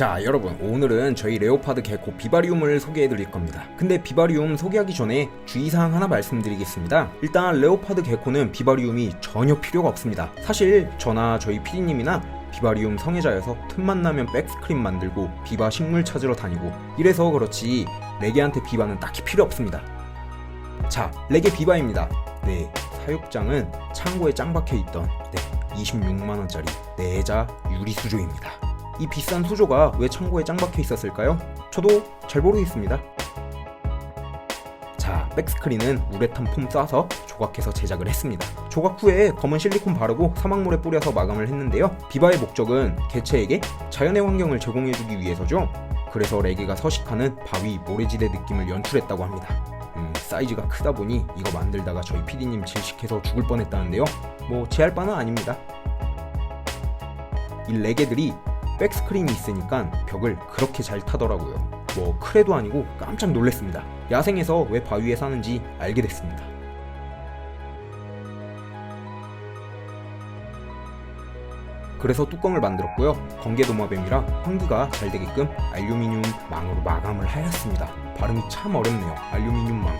자 여러분 오늘은 저희 레오파드 개코 비바리움을 소개해 드릴 겁니다. 근데 비바리움 소개하기 전에 주의사항 하나 말씀드리겠습니다. 일단 레오파드 개코는 비바리움이 전혀 필요가 없습니다. 사실 저나 저희 피디님이나 비바리움 성애자여서 틈만 나면 백스크린 만들고 비바 식물 찾으러 다니고 이래서 그렇지 레게한테 비바는 딱히 필요 없습니다. 자 레게 비바입니다. 네 사육장은 창고에 짱 박혀 있던 네 26만원짜리 내자 유리 수조입니다 이 비싼 수조가 왜 창고에 짱 박혀 있었을까요? 저도 잘 모르겠습니다. 자, 백스크린은 우레탄 폼 쏴서 조각해서 제작을 했습니다. 조각 후에 검은 실리콘 바르고 사막물에 뿌려서 마감을 했는데요. 비바의 목적은 개체에게 자연의 환경을 제공해주기 위해서죠. 그래서 레게가 서식하는 바위 모래지대 느낌을 연출했다고 합니다. 음, 사이즈가 크다 보니 이거 만들다가 저희 PD님 질식해서 죽을 뻔했다는데요. 뭐 제 할 바는 아닙니다. 이 레게들이 백스크린이 있으니까 벽을 그렇게 잘 타더라고요. 뭐 크레도 아니고 깜짝 놀랐습니다. 야생에서 왜 바위에 사는지 알게 됐습니다. 그래서 뚜껑을 만들었고요. 건개도마뱀이라 환기가 잘 되게끔 알루미늄 망으로 마감을 하였습니다. 발음이 참 어렵네요. 알루미늄 망.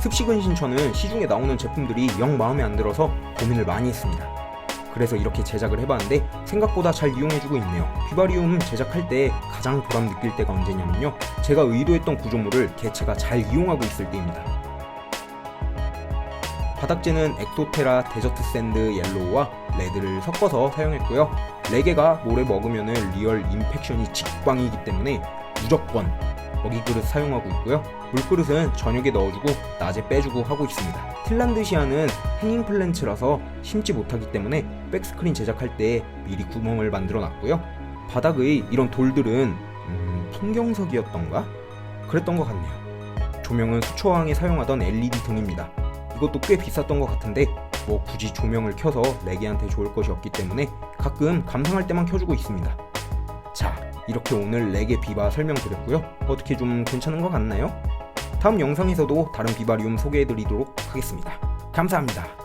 습식은 신천은 시중에 나오는 제품들이 영 마음에 안 들어서 고민을 많이 했습니다. 그래서 이렇게 제작을 해봤는데 생각보다 잘 이용해주고 있네요. 비바리움 제작할 때 가장 보람 느낄 때가 언제냐면요. 제가 의도했던 구조물을 개체가 잘 이용하고 있을 때입니다. 바닥재는 엑소테라 데저트 샌드 옐로우와 레드를 섞어서 사용했고요. 레게가 모래 먹으면은 리얼 임팩션이 직방이기 때문에 무조건 먹이그릇 사용하고 있고요. 물그릇은 저녁에 넣어주고 낮에 빼주고 하고 있습니다. 틸란드시아는 행잉 플랜츠라서 심지 못하기 때문에 백스크린 제작할 때 미리 구멍을 만들어 놨고요. 바닥의 이런 돌들은 음, 풍경석이었던가? 그랬던 것 같네요. 조명은 수초왕에 사용하던 LED 등입니다. 이것도 꽤 비쌌던 것 같은데 뭐 굳이 조명을 켜서 레게한테 좋을 것이 없기 때문에 가끔 감상할 때만 켜주고 있습니다. 자, 이렇게 오늘 레게 비바 설명드렸고요. 어떻게 좀 괜찮은 것 같나요? 다음 영상에서도 다른 비바리움 소개해드리도록 하겠습니다. 감사합니다.